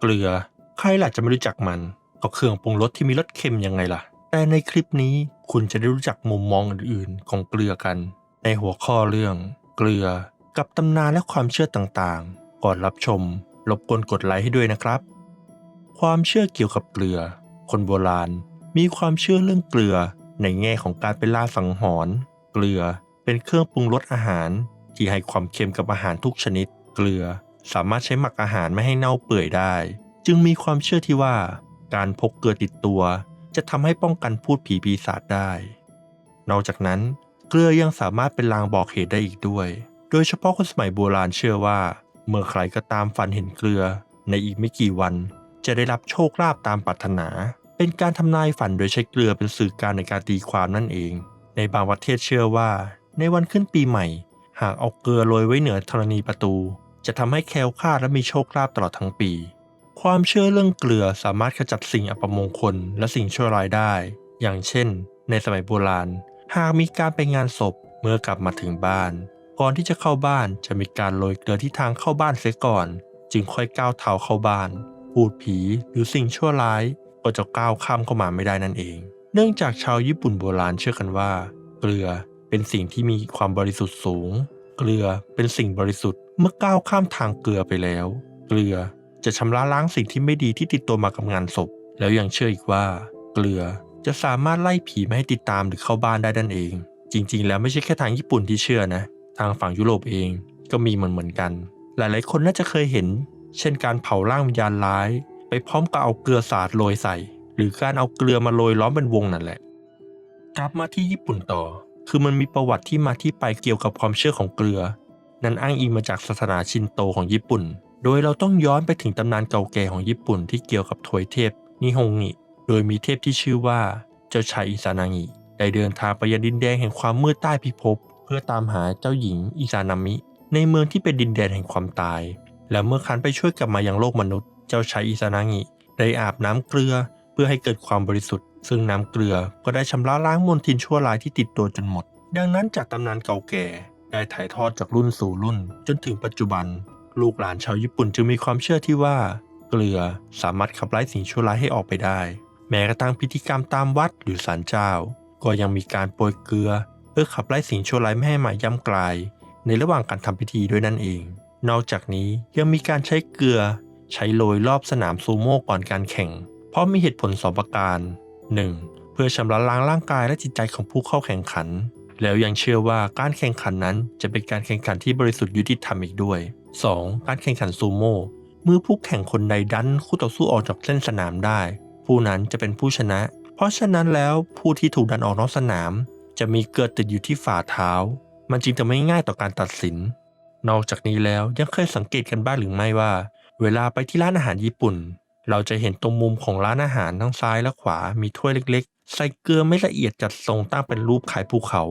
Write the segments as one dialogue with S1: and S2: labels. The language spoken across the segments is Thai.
S1: เกลือ ใครล่ะจะไม่รู้จักมัน ก็เครื่องปรุงรสที่มีรสเค็มยังไงล่ะ แต่ในคลิปนี้คุณจะได้รู้จักมุมมองอื่นๆ ของเกลือกัน ในหัวข้อเรื่อง เกลือ กับตำนานและความเชื่อต่างๆ ก่อนรับชมรบกวนกดไลค์ให้ด้วยนะครับ ความเชื่อเกี่ยวกับเกลือ คนโบราณ มีความเชื่อเรื่องเกลือ ในแง่ของการเป็นล่าสังหรณ์เกลือเป็นเครื่องปรุงรสอาหารที่ให้ความเค็มกับอาหารทุกชนิด เกลือ สามารถใช้หมักอาหารไม่ให้เน่าเปื่อยได้ จึงมีความเชื่อที่ว่า การพกเกลือติดตัว จะทำให้ป้องกันพูดผีปีศาจได้ นอกจากนั้นเกลือยังสามารถเป็นลางบอกเหตุได้อีกด้วย โดยเฉพาะคนสมัยโบราณเชื่อว่า เมื่อใครก็ตามฝันเห็นเกลือ ในอีกไม่กี่วัน จะได้รับโชคลาภตามปรารถนา เป็นการทำนายฝันโดยใช้เกลือเป็นสื่อการในการตีความนั่นเอง ในบางประเทศเชื่อว่า ในวันขึ้นปีใหม่ หากเอาเกลือโรยไว้เหนือธรณีประตู จะทำให้แคล้วคลาดและมีโชคลาภตลอดทั้งปี ความเชื่อเรื่องเกลือสามารถขจัดสิ่งอัปมงคลและสิ่งชั่วร้ายได้ อย่างเช่น ในสมัยโบราณ หากมีการไปงานศพเมื่อกลับมาถึงบ้าน ก่อนที่จะเข้าบ้านจะมีการโรยเกลือที่ทางเข้าบ้านเสียก่อน จึงค่อยก้าวเท้าเข้าบ้าน พูดผีหรือสิ่งชั่วร้ายก็จะก้าวข้ามเข้ามาไม่ได้นั่นเอง เนื่องจากชาวญี่ปุ่นโบราณเชื่อกันว่า เกลือเป็นสิ่งที่มีความบริสุทธิ์สูง เกลือเป็นสิ่งบริสุทธิ์ เมื่อก้าวข้ามทางเกลือไปแล้ว เกลือจะชำระล้างสิ่งที่ไม่ดีที่ติดตัวมากับงานศพ แล้วยังเชื่ออีกว่า เกลือจะสามารถไล่ผีไม่ให้ติดตามหรือเข้าบ้านได้นั่นเอง จริง ๆ แล้วไม่ใช่แค่ทางญี่ปุ่นที่เชื่อนะ ทางฝั่งยุโรปเองก็มีเหมือนเหมือนกัน หลายๆ คนน่าจะเคยเห็น เช่นการเผาร่างวิญญาณร้าย ไปพร้อมกับเอาเกลือสาดโรยใส่ หรือการเอาเกลือมาโรยล้อมเป็นวงนั่นแหละ กลับมาที่ญี่ปุ่นต่อ คือมันมีประวัติที่มาที่ไปเกี่ยวกับความเชื่อของเกลือ นั้นอ้างอิงมาจากศาสนาชินโตของญี่ปุ่น โดยเราต้องย้อนไปถึงตำนานเก่าแก่ของญี่ปุ่นที่เกี่ยวกับถวยเทพนิฮงงิโดยมีเทพที่ชื่อว่าเจ้าชายอิซานางิได้เดินทางไปยังดินแดนแห่งความมืดใต้พิภพ เพื่อตามหาเจ้าหญิงอิซานามิ ในเมืองที่เป็นดินแดนแห่งความตาย และเมื่อคันไปช่วยกลับมายังโลกมนุษย์ เจ้าชายอิซานางิได้อาบน้ำเกลือเพื่อให้เกิดความบริสุทธิ์ ซึ่งน้ำเกลือก็ได้ชำระล้างมลทินชั่วร้ายที่ติดตัวจนหมด ดังนั้นจากตำนานเก่าแก่ ได้ถ่ายทอดจากรุ่นสู่รุ่น จนถึงปัจจุบัน ลูกหลานชาวญี่ปุ่นจึงมีความเชื่อที่ว่า เกลือสามารถขับไล่สิ่งชั่วร้ายให้ออกไปได้ แม้กระทั่งพิธีกรรมตามวัดหรือศาลเจ้า ก็ยังมีการโปรยเกลือ เพื่อขับไล่สิ่งชั่วร้ายไม่ให้มาย่ำกลาย ในระหว่างการทำพิธีด้วยนั่นเอง นอกจากนี้ยังมีการใช้เกลือ ใช้โรยรอบสนามซูโม่ก่อนการแข่ง เพราะมีเหตุผลสองประการ 1. เพื่อชำระล้างร่างกายและจิตใจของผู้เข้าแข่งขัน แล้วยังเชื่อว่าการแข่งขันนั้นจะเป็นการแข่งขันที่บริสุทธิ์ยุติธรรมอีกด้วย 2. การแข่งขันซูโม่เมื่อผู้แข่งคนใดดันคู่ต่อสู้ออกจากเส้นสนามได้ ผู้นั้นจะเป็นผู้ชนะ เพราะฉะนั้นแล้วผู้ที่ถูกดันออกนอกสนาม จะมีเกลือติดอยู่ที่ฝ่าเท้า มันจึงจะไม่ง่ายต่อการตัดสิน นอกจากนี้แล้วยังเคยสังเกตกันบ้างหรือไม่ว่า เวลาไปที่ร้านอาหารญี่ปุ่น เราจะเห็นตรงมุมของร้านอาหารทั้งซ้ายและขวา มีถ้วยเล็กๆ ใส่เกลือไม่ละเอียดจัดทรงตั้งเป็นรูปขายภูเขา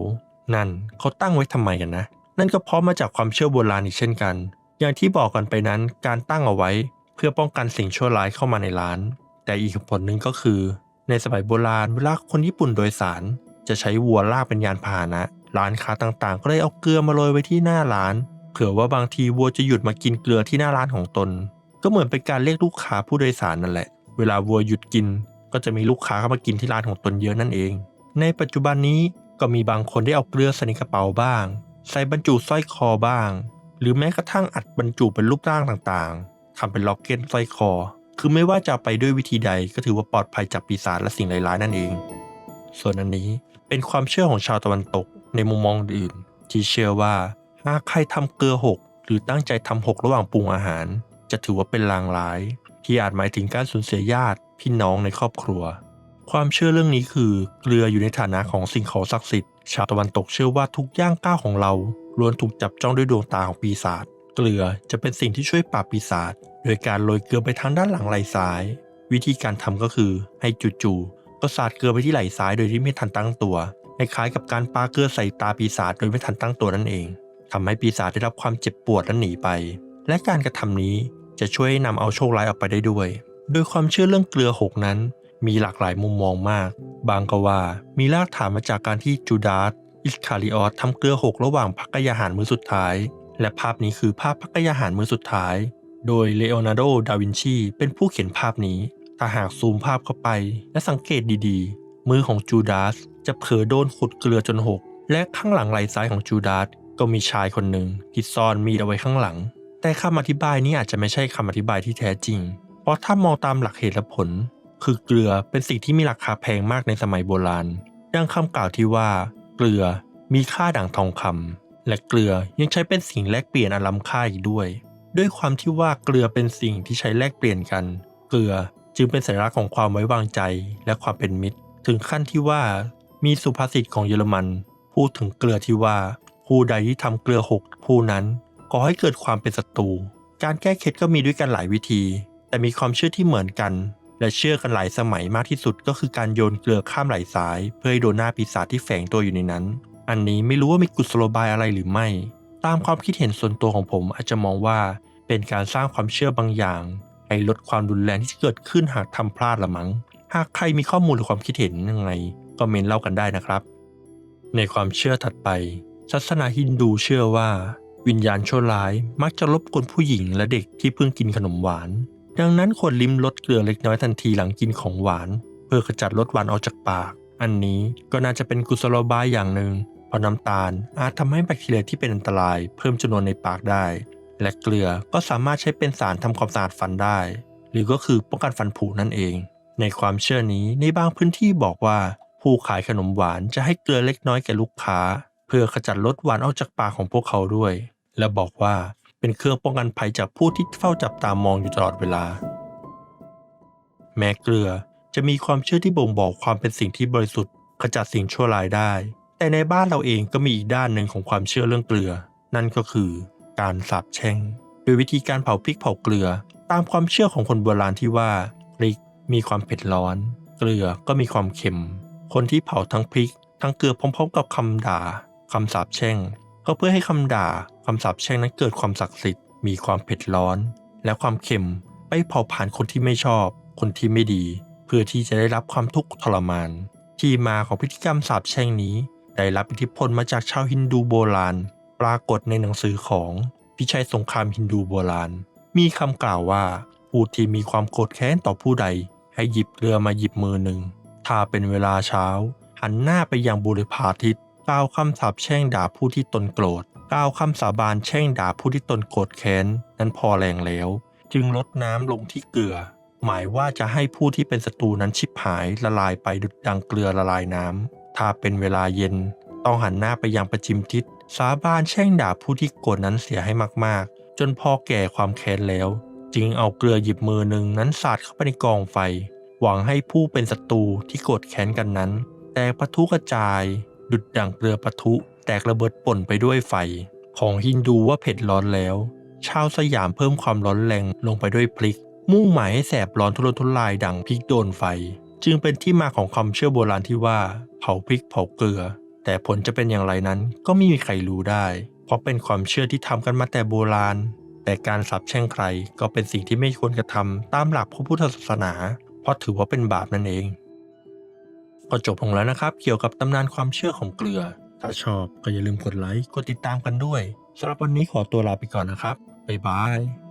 S1: นั่นเขาตั้งไว้ทำไมกันนะ นั่นก็เพราะมาจากความเชื่อโบราณอีกเช่นกัน อย่างที่บอกกันไปนั้นการตั้งเอาไว้เพื่อป้องกันสิ่งชั่วร้ายเข้ามาในร้าน แต่อีกผลหนึ่งก็คือ ในสมัยโบราณเวลาคนญี่ปุ่นโดยสาร จะใช้วัวลากเป็นยานพาหนะ ร้านค้าต่างๆ ก็เลยเอาเกลือมาโรยไว้ที่หน้าร้าน เผื่อว่าบางทีวัวจะหยุดมากินเกลือที่หน้าร้านของตน ก็เหมือนเป็นการเรียกลูกค้าผู้โดยสารนั่นแหละ เวลาวัวหยุดกิน ก็จะมีลูกค้าเข้ามากินที่ร้านของตนเยอะนั่นเอง ในปัจจุบันนี้ก็มีบางคนได้เอาเกลือใส่ในกระเป๋าบ้าง ใส่บรรจุสร้อยคอบ้าง หรือแม้กระทั่งอัดบรรจุเป็นรูปร่างต่างๆทำเป็นล็อกเก็ตสร้อยคอ คือไม่ว่าจะไปด้วยวิธีใดก็ถือว่าปลอดภัยจากปีศาจและสิ่งร้ายๆนั่นเอง ส่วนอันนี้เป็นความเชื่อของชาวตะวันตกในมุมมองอื่น ที่เชื่อว่าหากใครทำเกลือหก หรือตั้งใจทำหกระหว่างปรุงอาหาร จะถือว่าเป็นลางร้าย ที่อาจหมายถึงการสูญเสียญาติพี่น้องในครอบครัว ความเชื่อเรื่องนี้คือเกลืออยู่ในฐานะของสิ่งของศักดิ์สิทธิ์ชาวตะวันตกเชื่อว่าทุกย่างก้าวของเราล้วนถูกจับจ้องด้วยดวงตาของปีศาจเกลือจะเป็นสิ่งที่ช่วยปราบปีศาจโดยการโรยเกลือไปทางด้านหลังไหล่ซ้าย วิธีการทำก็คือให้จู่ๆก็สาดเกลือไปที่ไหล่ซ้ายโดยที่ไม่ทันตั้งตัวคล้ายๆกับการปาเกลือใส่ตาปีศาจโดยไม่ทันตั้งตัวนั่นเองทำให้ปีศาจได้รับความเจ็บปวดและหนีไป และการกระทำนี้ จะช่วยให้นำเอาโชคร้ายออกไปได้ด้วย โดยความเชื่อเรื่องเกลือหกนั้น มีหลากหลายมุมมองมาก บางก็ว่ามีรากฐานมาจากการที่จูดาสอิสคาริออสทำเกลือหกระหว่างพักกายาหารมื้อสุดท้าย และภาพนี้คือภาพพักกายาหารมื้อสุดท้าย โดยเลโอนาร์โด ดาวินชี เป็นผู้เขียนภาพนี้ ถ้าหากซูมภาพเข้าไป และสังเกตดีๆ มือของจูดาสจะเผลอโดนขุดเกลือจนหก และข้างหลังไหล่ซ้ายของจูดาสก็มีชายคนหนึ่งที่ซ่อนมีดเอาไว้ข้างหลัง แต่คำอธิบายนี้อาจจะไม่ใช่คำอธิบายที่แท้จริง เพราะถ้ามองตามหลักเหตุและผล คือเกลือเป็นสิ่งที่มีราคาแพงมากในสมัยโบราณ ดังคำกล่าวที่ว่า เกลือมีค่าดั่งทองคำและเกลือยังใช้เป็นสิ่งแลกเปลี่ยนอันล้ำค่าอีกด้วย ด้วยความที่ว่าเกลือเป็นสิ่งที่ใช้แลกเปลี่ยนกัน เกลือจึงเป็นสัญลักษณ์ของความไว้วางใจและความเป็นมิตร ถึงขั้นที่ว่า มีสุภาษิตของเยอรมัน พูดถึงเกลือที่ว่าผู้ใดที่ทำเกลือหกผู้นั้น ก่อให้เกิดความเป็นศัตรู การแก้เคล็ดก็มีด้วยกันหลายวิธี แต่มีความเชื่อที่เหมือนกัน และเชื่อกันหลายสมัยมากที่สุดก็คือการโยนเกลือข้ามไหล่ซ้าย เพื่อให้โดนหน้าปีศาจที่แฝงตัวอยู่ในนั้น อันนี้ไม่รู้ว่ามีกุศโลบายอะไรหรือไม่ ตามความคิดเห็นส่วนตัวของผมอาจจะมองว่าเป็นการสร้างความเชื่อบางอย่าง ให้ลดความรุนแรงที่จะเกิดขึ้นหากทำพลาดละมั้ง หากใครมีข้อมูลหรือความคิดเห็นยังไงก็เมนเล่ากันได้นะครับ ในความเชื่อถัดไปศาสนาฮินดูเชื่อว่า วิญญาณชั่วร้าย มักจะรบกวนผู้หญิงและเด็กที่เพิ่งกินขนมหวาน ดังนั้นควรลิ้มรสเกลือเล็กน้อยทันทีหลังกินของหวาน เพื่อขจัดรสหวานออกจากปาก อันนี้ก็น่าจะเป็นกุศโลบายอย่างหนึ่งเพราะน้ำตาลอาจทำให้แบคทีเรียที่เป็นอันตราย เพิ่มจำนวนในปากได้ และเกลือก็สามารถใช้เป็นสารทำความสะอาดฟันได้ หรือก็คือป้องกันฟันผุนั่นเอง ในความเชื่อนี้ในบางพื้นที่บอกว่า ผู้ขายขนมหวานจะให้เกลือเล็กน้อยแก่ลูกค้า เพื่อขจัดรสหวานออกจากปากของพวกเขาด้วย และบอกว่าเป็นเครื่องป้องกันภัยจากผู้ที่เฝ้าจับตามองอยู่ตลอดเวลา แม้เกลือจะมีความเชื่อที่บ่งบอกความเป็นสิ่งที่บริสุทธิ์ขจัดสิ่งชั่วร้ายได้ แต่ในบ้านเราเองก็มีอีกด้านหนึ่งของความเชื่อเรื่องเกลือ นั่นก็คือการสาบแช่ง โดยวิธีการเผาพริกเผาเกลือ ตามความเชื่อของคนโบราณที่ว่าพริกมีความเผ็ดร้อน เกลือก็มีความเค็ม คนที่เผาทั้งพริก ทั้งเกลือพร้อมๆ กับคำด่าคำสาปแช่ง ก็เพื่อให้คำด่าคำสาปแช่งนั้นเกิดความศักดิ์สิทธิ์มีความเผ็ดร้อน และความเค็มไปเผาผ่านคนที่ไม่ชอบ คนที่ไม่ดี เพื่อที่จะได้รับความทุกข์ทรมาน ที่มาของพิธีกรรมสาปแช่งนี้ ได้รับอิทธิพลมาจากชาวฮินดูโบราณ ปรากฏในหนังสือของพิชัยสงครามฮินดูโบราณ มีคำกล่าวว่าผู้ที่มีความโกรธแค้นต่อผู้ใด ให้หยิบเรือมาหยิบมือหนึ่งถ้าเป็นเวลาเช้า หันหน้าไปยังบุรพาทิศ กล่าวคำสาปแช่งด่าผู้ที่ตนโกรธกล่าวคำสาบานแช่งด่าผู้ที่ตนโกรธแค้น นั้นพอแรงแล้ว จึงลดน้ำลงที่เกลือ หมายว่าจะให้ผู้ที่เป็นศัตรูนั้นชิบหายละลายไปดุจดังเกลือละลายน้ำถ้าเป็นเวลาเย็น ต้องหันหน้าไปยังประจิมทิศสาบานแช่งด่าผู้ที่โกรธนั้นเสียให้มากๆ จนพอแก่ความแค้นแล้ว จึงเอาเกลือหยิบมือหนึ่งนั้นสาดเข้าไปในกองไฟ หวังให้ผู้เป็นศัตรูที่โกรธแค้นกันนั้น แตกปะทุกระจาย ดุดดังเกลือปะทุ แตกระเบิดป่นไปด้วยไฟ ของฮินดูว่าเผ็ดร้อนแล้ว ชาวสยามเพิ่มความร้อนแรงลงไปด้วยพริก มุ่งหมายให้แสบร้อนทุรนทุรายดังพริกโดนไฟ จึงเป็นที่มาของคำเชื่อโบราณที่ว่าเผาพริกเผาเกลือ แต่ผลจะเป็นอย่างไรนั้นก็ไม่มีใครรู้ได้ เพราะเป็นความเชื่อที่ทำกันมาแต่โบราณ แต่การสาปแช่งใครก็เป็นสิ่งที่ไม่ควรกระทำตามหลักพระพุทธศาสนา เพราะถือว่าเป็นบาปนั่นเอง ก็จบลงแล้วนะครับ เกี่ยวกับตำนานความเชื่อของเกลือ ถ้าชอบก็อย่าลืมกดไลค์ กดติดตามกันด้วยสำหรับวันนี้ขอตัวลาไปก่อนนะครับ บ๊ายบาย